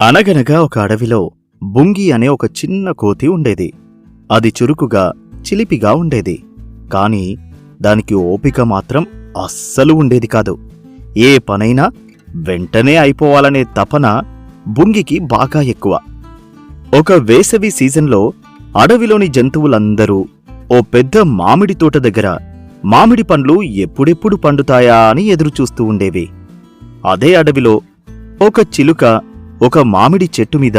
అనగనగా ఒక అడవిలో బుంగి అనే ఒక చిన్న కోతి ఉండేది. అది చురుకుగా చిలిపిగా ఉండేది. కాని దానికి ఓపిక మాత్రం అస్సలు ఉండేది కాదు. ఏ పనైనా వెంటనే అయిపోవాలనే తపన బుంగికి బాగా ఎక్కువ. ఒక వేసవి సీజన్లో అడవిలోని జంతువులందరూ ఓ పెద్ద మామిడి తోట దగ్గర మామిడి పండ్లు ఎప్పుడెప్పుడు పండుతాయా అని ఎదురుచూస్తూ ఉండేవి. అదే అడవిలో ఒక చిలుక ఒక మామిడి చెట్టు మీద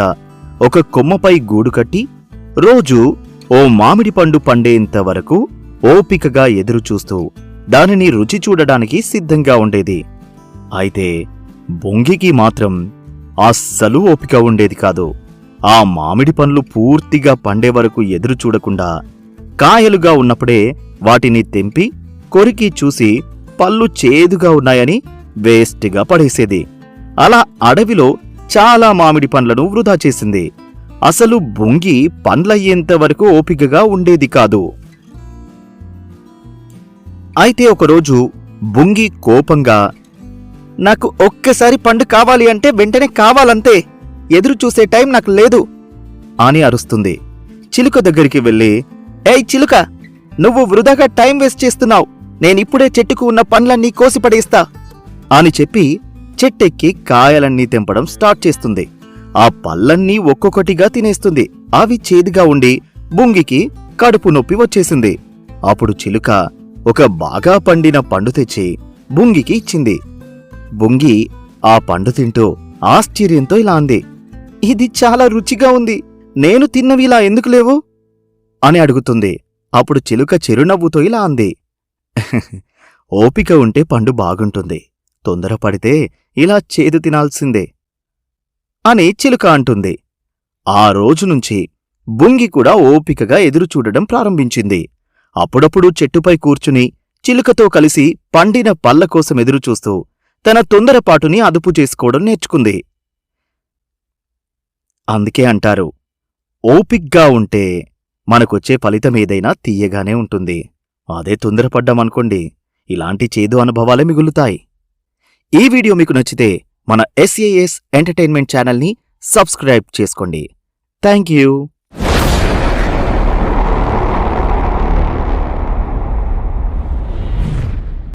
ఒక కొమ్మపై గూడు కట్టి రోజు ఓ మామిడి పండు పండేంత వరకు ఓపికగా ఎదురుచూస్తూ దానిని రుచి చూడడానికి సిద్ధంగా ఉండేది. అయితే బొంగికి మాత్రం అస్సలు ఓపిక ఉండేది కాదు. ఆ మామిడి పండ్లు పూర్తిగా పండే వరకు ఎదురు చూడకుండా కాయలుగా ఉన్నప్పుడే వాటిని తెంపి కొరికి చూసి పళ్ళు చేదుగా ఉన్నాయని వేస్ట్గా పడేసేది. అలా అడవిలో చాలా మామిడి పండ్లను వృధా చేసింది. అసలు బొంగి పండ్లయ్యేంత వరకు ఓపికగా ఉండేది కాదు. అయితే ఒకరోజు బుంగి కోపంగా నాకు ఒక్కసారి పండు కావాలి అంటే వెంటనే కావాలంతే. ఎదురు చూసే టైం నాకు లేదు. అని అరుస్తుంది. చిలుక దగ్గరికి వెళ్ళి ఏయ్ చిలుక నువ్వు వృధాగా టైం వేస్ట్ చేస్తున్నావు. నేనిప్పుడే చెట్టుకు ఉన్న పండ్లన్నీ కోసి పడేస్తా. అని చెప్పి చెట్టెక్కి కాయలన్నీ తెంపడం స్టార్ట్ చేస్తుంది. ఆ పళ్ళన్నీ ఒక్కొక్కటిగా తినేస్తుంది. అవి చేదుగా ఉండి బుంగికి కడుపు నొప్పి వచ్చేసింది. అప్పుడు చిలుక ఒక బాగా పండిన పండు తెచ్చి బుంగికి ఇచ్చింది. బుంగి ఆ పండు తింటూ ఆశ్చర్యంతో ఇలా అంది ఇది చాలా రుచిగా ఉంది. నేను తిన్నవి ఇలా ఎందుకు లేవు? అని అడుగుతుంది. అప్పుడు చిలుక చిరునవ్వుతో ఇలా అంది ఓపిక ఉంటే పండు బాగుంటుంది. తొందరపడితే ఇలా చేదు తినాల్సిందే అని చిలుక అంటుంది. ఆ రోజు నుంచి బుంగి కూడా ఓపికగా ఎదురుచూడడం ప్రారంభించింది. అప్పుడప్పుడు చెట్టుపై కూర్చుని చిలుకతో కలిసి పండిన పళ్ళ కోసం ఎదురుచూస్తూ తన తొందరపాటుని అదుపు చేసుకోవడం నేర్చుకుంది. అందుకే అంటారు ఓపిగ్గా ఉంటే మనకొచ్చే ఫలితం ఏదైనా తీయగానే ఉంటుంది. అదే తొందరపడ్డామనుకోండి ఇలాంటి చేదు అనుభవాలే మిగులుతాయి. ఈ వీడియో మీకు నచ్చితే మన ఎస్ఏఎస్ ఎంటర్టైన్మెంట్ ఛానల్ని సబ్స్క్రైబ్ చేసుకోండి. Thank you